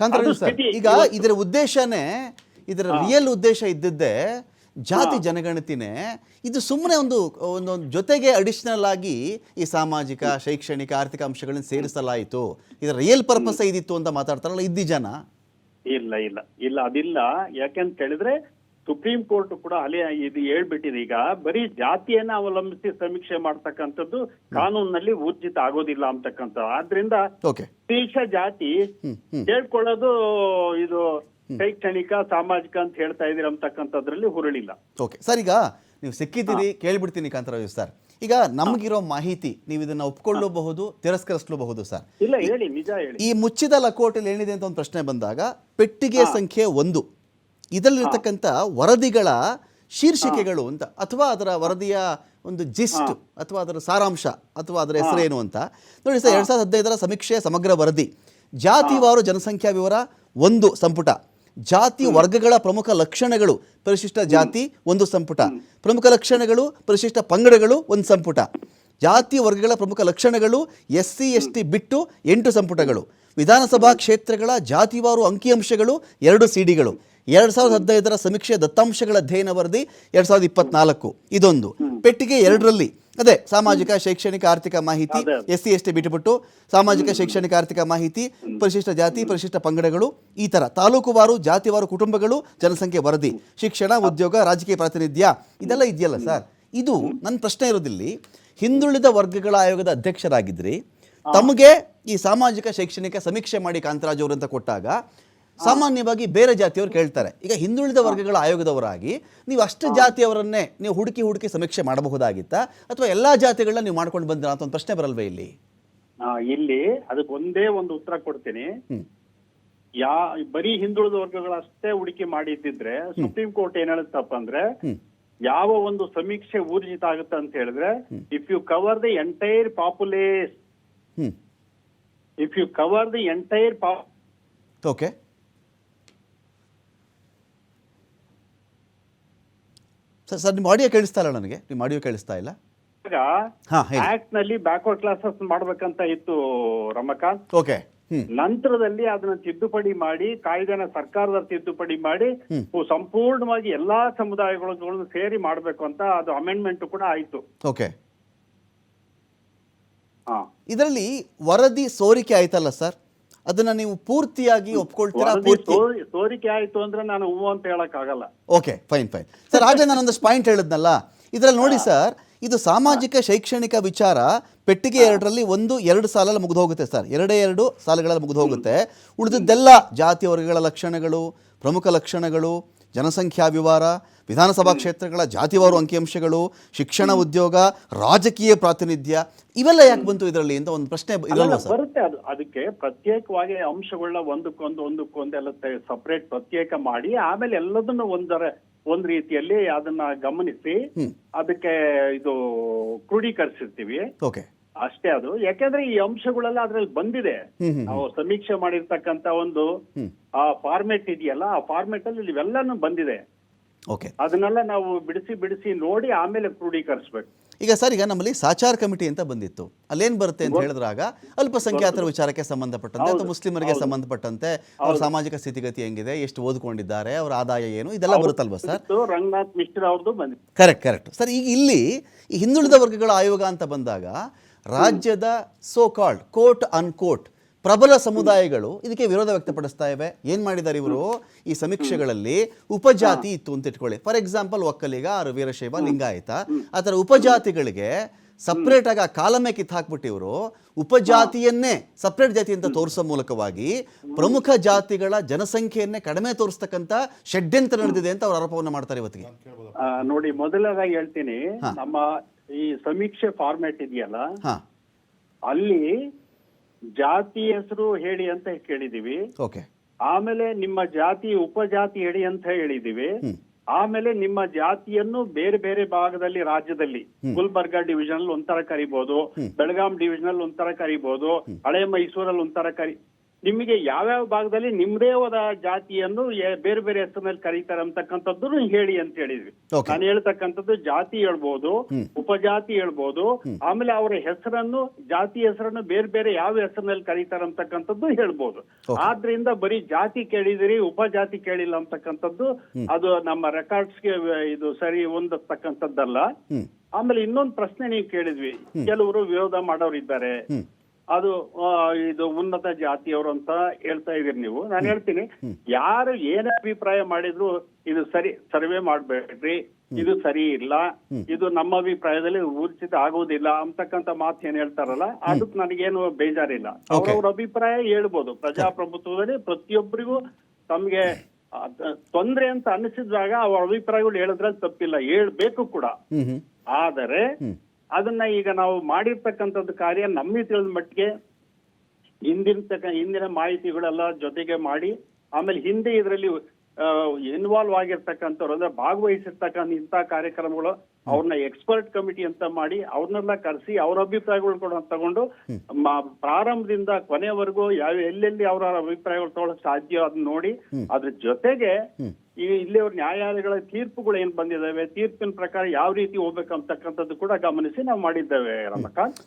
Kantharaju sir ಈಗ. ಇದರ ಉದ್ದೇಶನೇ ಇದರ ರಿಯಲ್ ಉದ್ದೇಶ ಇದ್ದಿದ್ದೇ ಜಾತಿ ಜನಗಣತಿನೇ ಇದು ಸುಮ್ಮನೆ ಒಂದು ಒಂದು ಜೊತೆಗೆ ಅಡಿಷನಲ್ ಆಗಿ ಈ ಸಾಮಾಜಿಕ ಶೈಕ್ಷಣಿಕ ಆರ್ಥಿಕ ಅಂಶಗಳನ್ನ ಸೇರಿಸಲಾಯಿತು. ಇದರ ರಿಯಲ್ ಪರ್ಪಸ್ ಇದಿತ್ತು ಅಂತ ಮಾತಾಡ್ತಾರಲ್ಲ ಇದ್ದಿ ಜನ. ಇಲ್ಲ ಇಲ್ಲ. ಇಲ್ಲ ಅದಿಲ್ಲ. ಯಾಕೆಂತ ಹೇಳಿದ್ರೆ ಸುಪ್ರೀಂ ಕೋರ್ಟ್ ಕೂಡ ಅಲೆ ಇದು ಹೇಳ್ಬಿಟ್ಟಿದೆ. ಈಗ ಬರೀ ಜಾತಿಯನ್ನ ಅವಲಂಬಿಸಿ ಸಮೀಕ್ಷೆ ಮಾಡ್ತಕ್ಕಂಥದ್ದು ಕಾನೂನಿನಲ್ಲಿ ಊರ್ಜಿತ ಆಗೋದಿಲ್ಲ ಅಂತಕ್ಕಂಥ. ಆದ್ರಿಂದ ಓಕೆ. ವಿಶೇಷ ಜಾತಿ ಹೇಳ್ಕೊಳ್ಳೋದು ಇದು ಶೈಕ್ಷಣಿಕ ಸಾಮಾಜಿಕ ಅಂತ ಹೇಳ್ತಾ ಇದೀರ ಅಂತಕ್ಕಂಥದ್ರಲ್ಲಿ ಹುರುಳಿಲ್ಲ. ಓಕೆ. ಸರ್ ಈಗ ನೀವು ಸಿಕ್ಕಿದ್ದೀರಿ ಕೇಳ್ಬಿಡ್ತೀನಿ ಕಾಂತರಾಜು ಸರ್. ಈಗ ನಮಗಿರೋ ಮಾಹಿತಿ ನೀವು ಇದನ್ನ ಒಪ್ಕೊಳ್ಳಬಹುದು ತಿರಸ್ಕರಿಸಲೂಬಹುದು ಸರ್. ಇಲ್ಲ ಹೇಳಿ ನಿಜ ಹೇಳಿ. ಈ ಮುಚ್ಚಿದ ಲಕೋಟಲ್ಲಿ ಏನಿದೆ ಅಂತ ಒಂದು ಪ್ರಶ್ನೆ ಬಂದಾಗ ಪೆಟ್ಟಿಗೆ ಸಂಖ್ಯೆ ಒಂದು. ಇದರಲ್ಲಿರ್ತಕ್ಕಂಥ ವರದಿಗಳ ಶೀರ್ಷಿಕೆಗಳು ಅಂತ ಅಥವಾ ಅದರ ವರದಿಯ ಒಂದು ಜಿಸ್ಟ್ ಅಥವಾ ಅದರ ಸಾರಾಂಶ ಅಥವಾ ಅದರ ಹೆಸರೇನು ಅಂತ. ನೋಡಿ ಸರ್ ಎರಡು ಸಾವಿರದ ಹದಿನೈದರ ಸಮೀಕ್ಷೆ ಸಮಗ್ರ ವರದಿ. ಜಾತಿವಾರು ಜನಸಂಖ್ಯಾ ವಿವರ ಒಂದು ಸಂಪುಟ. ಜಾತಿ ವರ್ಗಗಳ ಪ್ರಮುಖ ಲಕ್ಷಣಗಳು ಪರಿಶಿಷ್ಟ ಜಾತಿ ಒಂದು ಸಂಪುಟ. ಪ್ರಮುಖ ಲಕ್ಷಣಗಳು ಪರಿಶಿಷ್ಟ ಪಂಗಡಗಳು ಒಂದು ಸಂಪುಟ. ಜಾತಿ ವರ್ಗಗಳ ಪ್ರಮುಖ ಲಕ್ಷಣಗಳು ಎಸ್ ಸಿ ಎಸ್ ಟಿ ಬಿಟ್ಟು ಎಂಟು ಸಂಪುಟಗಳು. ವಿಧಾನಸಭಾ ಕ್ಷೇತ್ರಗಳ ಜಾತಿವಾರು ಅಂಕಿಅಂಶಗಳು ಎರಡು ಸಿಡಿಗಳು ಎರಡು ಸಾವಿರದ ಹದಿನೈದರ ಸಮೀಕ್ಷೆ ದತ್ತಾಂಶಗಳ ಅಧ್ಯಯನ ವರದಿ ಎರಡು ಸಾವಿರದ ಇಪ್ಪತ್ನಾಲ್ಕು. ಇದೊಂದು. ಪೆಟ್ಟಿಗೆ ಎರಡರಲ್ಲಿ. ಅದೇ ಸಾಮಾಜಿಕ ಶೈಕ್ಷಣಿಕ ಆರ್ಥಿಕ ಮಾಹಿತಿ ಎಸ್ ಸಿ ಎಸ್ ಟಿ ಬಿಟ್ಟುಬಿಟ್ಟು ಸಾಮಾಜಿಕ ಶೈಕ್ಷಣಿಕ ಆರ್ಥಿಕ ಮಾಹಿತಿ ಪರಿಶಿಷ್ಟ ಜಾತಿ ಪರಿಶಿಷ್ಟ ಪಂಗಡಗಳು ಈ ತರ. ತಾಲೂಕುವಾರು ಜಾತಿವಾರು ಕುಟುಂಬಗಳು ಜನಸಂಖ್ಯೆ ವರದಿ ಶಿಕ್ಷಣ ಉದ್ಯೋಗ ರಾಜಕೀಯ ಪ್ರಾತಿನಿಧ್ಯ ಇದೆಲ್ಲ ಇದೆಯಲ್ಲ ಸರ್? ಇದು ನನ್ನ ಪ್ರಶ್ನೆ ಇರೋದಿಲ್ಲಿ ಹಿಂದುಳಿದ ವರ್ಗಗಳ ಆಯೋಗದ ಅಧ್ಯಕ್ಷರಾಗಿದ್ರಿ ತಮಗೆ ಈ ಸಾಮಾಜಿಕ ಶೈಕ್ಷಣಿಕ ಸಮೀಕ್ಷೆ ಮಾಡಿ ಕಾಂತರಾಜ್ ಅವರು ಅಂತ ಕೊಟ್ಟಾಗ ಸಾಮಾನ್ಯವಾಗಿ ಬೇರೆ ಜಾತಿಯವರು ಕೇಳ್ತಾರೆ. ಈಗ ಹಿಂದುಳಿದ ವರ್ಗಗಳ ಆಯೋಗದವರಾಗಿ ನೀವು ಅಷ್ಟು ಜಾತಿಯವರನ್ನೇ ನೀವು ಹುಡುಕಿ ಹುಡುಕಿ ಸಮೀಕ್ಷೆ ಮಾಡಬಹುದಾಗಿತ್ತಾ? ಅಥವಾ ಎಲ್ಲಾ ಜಾತಿಗಳನ್ನ ನೀವು ಮಾಡ್ಕೊಂಡು ಬಂದಿರ ಅಂತ ಒಂದು ಪ್ರಶ್ನೆ ಬರಲ್ವೇ ಇಲ್ಲಿ? ಇಲ್ಲಿ ಅದಕ್ಕೆ ಒಂದೇ ಒಂದು ಉತ್ತರ ಕೊಡ್ತೀನಿ. ಯಾ ಬರೀ ಹಿಂದುಳಿದ ವರ್ಗಗಳಷ್ಟೇ ಹುಡುಕಿ ಮಾಡಿದ್ದಿದ್ರೆ ಸುಪ್ರೀಂ ಕೋರ್ಟ್ ಏನ್ ಹೇಳುತ್ತಪ್ಪ ಅಂದ್ರೆ ಯಾವ ಒಂದು ಸಮೀಕ್ಷೆ ಊರ್ಜಿತ ಆಗುತ್ತೆ ಅಂತ ಹೇಳಿದ್ರೆ if you cover the entire populace if you cover the entire pop okay sir sir ನಿಮ್ಮ ಆಡಿಯೋ ಕೇಳಿಸ್ತಾ ಇಲ್ಲ ನನಗೆ. ನಿಮ್ಮ ಆಡಿಯೋ ಕೇಳಿಸ್ತಾ ಇಲ್ಲ. ಆಕ್ಟ್ನಲ್ಲಿ ಬ್ಯಾಕ್ವರ್ಡ್ ಕ್ಲಾಸಸ್ ಮಾಡ್ಬೇಕಂತ ಇತ್ತು ರಮಕಾಂತ್ ಓಕೆ. ನಂತರದಲ್ಲಿ ಅದನ್ನ ತಿದ್ದುಪಡಿ ಮಾಡಿ ಕಾಯ್ದೆನ ಸರ್ಕಾರದ ತಿದ್ದುಪಡಿ ಮಾಡಿ ಸಂಪೂರ್ಣವಾಗಿ ಎಲ್ಲಾ ಸಮುದಾಯಗಳನ್ನು ಸೇರಿ ಮಾಡಬೇಕು ಅಂತ ಅದು ಅಮೆಂಡ್ಮೆಂಟ್ ಕೂಡ ಆಯ್ತು. ಓಕೆ. ಇದರಲ್ಲಿ ವರದಿ ಸೋರಿಕೆ ಆಯ್ತಲ್ಲ ಸರ್? ಅದನ್ನ ನೀವು ಪೂರ್ತಿಯಾಗಿ ಒಪ್ಕೊಳ್ತೀರಾ? ಪೂರ್ತಿ ಸೋರಿಕೆ ಆಯ್ತು ಅಂದ್ರೆ ನಾನು ಹೂ ಅಂತ ಹೇಳಕ್ ಆಗಲ್ಲ ಓಕೆ ಫೈನ್ ಫೈನ್. ಸರ್ ಆಗಲೇ ನಾನೊಂದಷ್ಟು ಪಾಯಿಂಟ್ ಹೇಳಿದ್ನಲ್ಲ? ಇದ್ರಲ್ಲಿ ನೋಡಿ ಸರ್ ಇದು ಸಾಮಾಜಿಕ ಶೈಕ್ಷಣಿಕ ವಿಚಾರ ಪೆಟ್ಟಿಗೆ ಎರಡರಲ್ಲಿ ಒಂದು ಎರಡು ಸಾಲಲ್ಲಿ ಮುಗಿದು ಹೋಗುತ್ತೆ ಸರ್. ಎರಡೇ ಎರಡು ಸಾಲುಗಳಲ್ಲಿ ಮುಗಿದು ಹೋಗುತ್ತೆ ಉಳಿದದ್ದೆಲ್ಲ ಜಾತಿ ವರ್ಗಗಳ ಲಕ್ಷಣಗಳು ಪ್ರಮುಖ ಲಕ್ಷಣಗಳು ಜನಸಂಖ್ಯಾ ವಿವರ ವಿಧಾನಸಭಾ ಕ್ಷೇತ್ರಗಳ ಜಾತಿವಾರು ಅಂಕಿಅಂಶಗಳು ಶಿಕ್ಷಣ ಉದ್ಯೋಗ ರಾಜಕೀಯ ಪ್ರಾತಿನಿಧ್ಯ ಇವೆಲ್ಲ ಯಾಕೆ ಬಂತು ಇದರಲ್ಲಿ ಅಂತ ಒಂದು ಪ್ರಶ್ನೆ ಬರುತ್ತೆ ಅದು. ಅದಕ್ಕೆ ಪ್ರತ್ಯೇಕವಾಗಿ ಅಂಶಗಳನ್ನ ಒಂದಕ್ಕೊಂದು ಒಂದಕ್ಕೊಂದೆಲ್ಲ ಸಪರೇಟ್ ಪ್ರತ್ಯೇಕ ಮಾಡಿ ಆಮೇಲೆ ಎಲ್ಲದನ್ನು ಒಂದರ ಒಂದ್ ರೀತಿಯಲ್ಲಿ ಅದನ್ನ ಗಮನಿಸಿ ಅದಕ್ಕೆ ಇದು ಕ್ರೋಢೀಕರಿಸಿರ್ತೀವಿ ಓಕೆ. ಅಷ್ಟೇ ಅದು. ಯಾಕಂದ್ರೆ ಈ ಅಂಶಗಳೆಲ್ಲ ಅದ್ರಲ್ಲಿ ಬಂದಿದೆ. ನಾವು ಸಮೀಕ್ಷೆ ಮಾಡಿರ್ತಕ್ಕಂತ ಒಂದು ಆ ಫಾರ್ಮೆಟ್ ಇದೆಯಲ್ಲ ಆ ಫಾರ್ಮೆಟ್ ಅಲ್ಲಿ ಇವೆಲ್ಲಾನು ಬಂದಿದೆ. ಓಕೆ. ಅದನ್ನೆಲ್ಲ ನಾವು ಬಿಡಿಸಿ ಬಿಡಿಸಿ ನೋಡಿ ಆಮೇಲೆ ಕ್ರೋಢೀಕರಿಸ್ಬೇಕು. ಈಗ ಸರ್ ಈಗ ನಮ್ಮಲ್ಲಿ ಸಾಚಾರ ಕಮಿಟಿ ಅಂತ ಬಂದಿತ್ತು. ಅಲ್ಲೇನ್ ಬರುತ್ತೆ ಅಂತ ಹೇಳಿದ್ರಾಗ ಅಲ್ಪಸಂಖ್ಯಾತರ ವಿಚಾರಕ್ಕೆ ಸಂಬಂಧಪಟ್ಟಂತೆ ಅಥವಾ ಮುಸ್ಲಿಮರಿಗೆ ಸಂಬಂಧಪಟ್ಟಂತೆ ಅವ್ರ ಸಾಮಾಜಿಕ ಸ್ಥಿತಿಗತಿ ಹೆಂಗಿದೆ ಎಷ್ಟು ಓದ್ಕೊಂಡಿದ್ದಾರೆ ಅವರ ಆದಾಯ ಏನು ಇದೆಲ್ಲ ಬರುತ್ತಲ್ವಾ ಸರ್? ರಂಗನಾಥ್ ಮಿಶ್ರ ಅವ್ರದ್ದು ಕರೆಕ್ಟ್ ಕರೆಕ್ಟ್ ಸರ್ ಈಗ ಇಲ್ಲಿ ಈ ಹಿಂದುಳಿದ ವರ್ಗಗಳ ಆಯೋಗ ಅಂತ ಬಂದಾಗ ರಾಜ್ಯದ ಸೋ ಕಾಲ್ಡ್ ಕೋಟ್ ಅನ್ಕೋಟ್ ಪ್ರಬಲ ಸಮುದಾಯಗಳು ಇದಕ್ಕೆ ವಿರೋಧ ವ್ಯಕ್ತಪಡಿಸ್ತಾ ಇವೆ. ಏನ್ ಮಾಡಿದ್ದಾರೆ ಇವರು? ಈ ಸಮೀಕ್ಷೆಗಳಲ್ಲಿ ಉಪಜಾತಿ ಇತ್ತು ಅಂತ ಇಟ್ಕೊಳ್ಳಿ. ಫಾರ್ ಎಕ್ಸಾಂಪಲ್ ಒಕ್ಕಲಿಗ ಆರು ವೀರಶೈವ ಲಿಂಗಾಯತ. ಆ ಥರ ಉಪಜಾತಿಗಳಿಗೆ ಸಪ್ರೇಟ್ ಆಗಿ ಆ ಕಾಲಮೇ ಕಿತ್ತು ಹಾಕ್ಬಿಟ್ಟು ಇವರು ಉಪಜಾತಿಯನ್ನೇ ಸಪ್ರೇಟ್ ಜಾತಿ ಅಂತ ತೋರಿಸೋ ಮೂಲಕವಾಗಿ ಪ್ರಮುಖ ಜಾತಿಗಳ ಜನಸಂಖ್ಯೆಯನ್ನೇ ಕಡಿಮೆ ತೋರಿಸ್ತಕ್ಕಂತ ಷಡ್ಯಂತ್ರ ನಡೆದಿದೆ ಅಂತ ಅವ್ರ ಆರೋಪವನ್ನು ಮಾಡ್ತಾರೆ ಇವತ್ತಿಗೆ. ನೋಡಿ ಮೊದಲನೇದಾಗಿ ಹೇಳ್ತೀನಿ. ನಮ್ಮ ಈ ಸಮೀಕ್ಷೆ ಫಾರ್ಮ್ಯಾಟ್ ಇದೆಯಲ್ಲ? ಹಾ. ಅಲ್ಲಿ ಜಾತಿ ಹೆಸರು ಹೇಳಿ ಅಂತ ಕೇಳಿದೀವಿ ಓಕೆ. ಆಮೇಲೆ ನಿಮ್ಮ ಜಾತಿ ಉಪಜಾತಿ ಹೇಳಿ ಅಂತ ಹೇಳಿದೀವಿ ಹ್ಮ್. ಆಮೇಲೆ ನಿಮ್ಮ ಜಾತಿಯನ್ನು ಬೇರೆ ಬೇರೆ ಭಾಗದಲ್ಲಿ ರಾಜ್ಯದಲ್ಲಿ ಗುಲ್ಬರ್ಗಾ ಡಿವಿಷನ್ ಅಲ್ಲಿ ಒಂಥರ ಕರಿಬಹುದು ಬೆಳಗಾಂ ಡಿವಿಷನ್ ಅಲ್ಲಿ ಒಂಥರ ಕರಿಬಹುದು ಹಳೆ ಮೈಸೂರಲ್ಲಿ ಒಂಥರ ಕರಿ ನಿಮಗೆ ಯಾವ್ಯಾವ ಭಾಗದಲ್ಲಿ ನಿಮ್ದೇ ಆದ ಜಾತಿಯನ್ನು ಬೇರೆ ಬೇರೆ ಹೆಸರಿನಲ್ಲಿ ಕರೀತಾರೆ ಅಂತಕ್ಕಂಥದ್ದು ಹೇಳಿ ಅಂತ ಹೇಳಿದ್ವಿ. ನಾನು ಹೇಳ್ತಕ್ಕಂಥದ್ದು ಜಾತಿ ಹೇಳ್ಬೋದು ಉಪಜಾತಿ ಹೇಳ್ಬೋದು ಆಮೇಲೆ ಅವರ ಹೆಸರನ್ನು ಜಾತಿ ಹೆಸರನ್ನು ಬೇರೆ ಬೇರೆ ಯಾವ ಹೆಸರಿನಲ್ಲಿ ಕರೀತಾರೆ ಅಂತಕ್ಕಂಥದ್ದು ಹೇಳ್ಬೋದು. ಆದ್ರಿಂದ ಬರೀ ಜಾತಿ ಕೇಳಿದಿರಿ ಉಪಜಾತಿ ಕೇಳಿಲ್ಲ ಅಂತಕ್ಕಂಥದ್ದು ಅದು ನಮ್ಮ ರೆಕಾರ್ಡ್ಸ್ಗೆ ಇದು ಸರಿ ಹೊಂದತಕ್ಕಂಥದ್ದಲ್ಲ. ಆಮೇಲೆ ಇನ್ನೊಂದು ಪ್ರಶ್ನೆ ನೀವು ಕೇಳಿದ್ವಿ. ಕೆಲವರು ವಿರೋಧ ಮಾಡೋರು ಇದ್ದಾರೆ ಹ್ಮ್. ಅದು ಇದು ಉನ್ನತ ಜಾತಿಯವರು ಅಂತ ಹೇಳ್ತಾ ಇದೀರಿ ನೀವು. ನಾನು ಹೇಳ್ತೀನಿ ಯಾರು ಏನೇ ಅಭಿಪ್ರಾಯ ಮಾಡಿದ್ರು ಇದು ಸರಿ ಸರ್ವೆ ಮಾಡ್ಬೇಡ್ರಿ. ಇದು ಸರಿ ಇಲ್ಲ. ಇದು ನಮ್ಮ ಅಭಿಪ್ರಾಯದಲ್ಲಿ ಊರ್ಚಿತ ಆಗುವುದಿಲ್ಲ ಅಂತಕ್ಕಂತ ಮಾತು ಏನ್ ಹೇಳ್ತಾರಲ್ಲ ಅದಕ್ಕೆ ನನಗೇನು ಬೇಜಾರಿಲ್ಲ. ಅವ್ರವ್ರ ಅಭಿಪ್ರಾಯ ಹೇಳ್ಬೋದು. ಪ್ರಜಾಪ್ರಭುತ್ವದಲ್ಲಿ ಪ್ರತಿಯೊಬ್ಬರಿಗೂ ತಮ್ಗೆ ತೊಂದ್ರೆ ಅಂತ ಅನಿಸಿದಾಗ ಅವ್ರ ಅಭಿಪ್ರಾಯಗಳು ಹೇಳಿದ್ರಲ್ಲಿ ತಪ್ಪಿಲ್ಲ. ಹೇಳ್ಬೇಕು ಕೂಡ. ಆದರೆ ಅದನ್ನ ಈಗ ನಾವು ಮಾಡಿರ್ತಕ್ಕಂಥದ್ದು ಕಾರ್ಯ ನಮಗೆ ತಿಳಿದ ಮಟ್ಟಿಗೆ ಹಿಂದಿನ ತಕ್ಕ ಹಿಂದಿನ ಮಾಹಿತಿಗಳೆಲ್ಲ ಜೊತೆಗೆ ಮಾಡಿ ಆಮೇಲೆ ಹಿಂದೆ ಇದರಲ್ಲಿ ಇನ್ವಾಲ್ವ್ ಆಗಿರ್ತಕ್ಕಂಥವ್ರು ಅಂದ್ರೆ ಭಾಗವಹಿಸಿರ್ತಕ್ಕಂಥ ಇಂಥ ಕಾರ್ಯಕ್ರಮಗಳು ಅವ್ರನ್ನ ಎಕ್ಸ್ಪರ್ಟ್ ಕಮಿಟಿ ಅಂತ ಮಾಡಿ ಅವ್ರನ್ನೆಲ್ಲ ಕರೆಸಿ ಅವ್ರ ಅಭಿಪ್ರಾಯಗಳು ಕೂಡ ತಗೊಂಡು ಪ್ರಾರಂಭದಿಂದ ಕೊನೆವರೆಗೂ ಯಾವ ಎಲ್ಲೆಲ್ಲಿ ಅವರ ಅಭಿಪ್ರಾಯಗಳು ತಗೊಳಕ್ ಸಾಧ್ಯ ಅದನ್ನ ನೋಡಿ ಅದ್ರ ಜೊತೆಗೆ ಈ ಇಲ್ಲಿ ಅವ್ರ ನ್ಯಾಯಾಲಯಗಳ ತೀರ್ಪುಗಳು ಏನ್ ಬಂದಿದ್ದಾವೆ ತೀರ್ಪಿನ ಪ್ರಕಾರ ಯಾವ ರೀತಿ ಹೋಗ್ಬೇಕಂತಕ್ಕಂಥದ್ದು ಕೂಡ ಗಮನಿಸಿ ನಾವು ಮಾಡಿದ್ದೇವೆ, ರಮಕಾಂತ್.